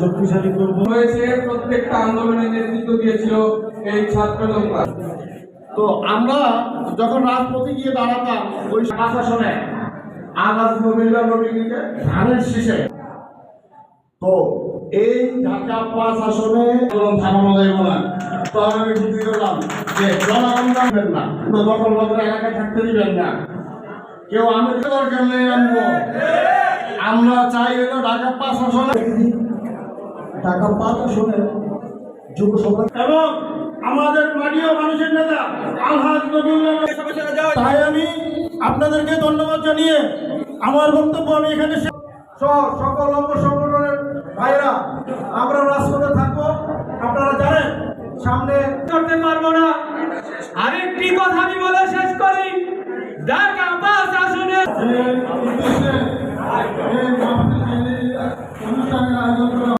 শক্তিশালী করব। হয়েছে প্রত্যেকটা আন্দোলনে নেতৃত্ব দিয়েছিল এই ছাত্র জনতা। তো আমরা যখন রাজপথে গিয়ে দাঁড়াতাম ওই শাসনে আলাদ নবীলা নবীকে ধানের শীষে। তো এই ঢাকা পাঁচ আসনে আন্দোলন থামানো যাইব না তখন আমি বুদ্ধি করলাম যে জনগণ জানবেন না কোনো দখল বদল এলাকায় থাকতে দিবেন না। কেউ আমি দরকার নেই আনব? আমরা চাই হলো ঢাকা পাঁচ আসনে। টাকা পাঁচ আসনের যুব সমাজ এবং আমাদের মাটিও মানুষের নেতা আলহাজ নবীউল্লাহ তাই আমি আপনাদেরকে ধন্যবাদ জানিয়ে আমার বক্তব্য আমি এখানে সকল অঙ্গ সামনে করতে পারব না। আরেকটি কথা আমি বলে শেষ করি। ঢাকা পাঁচ আসনে।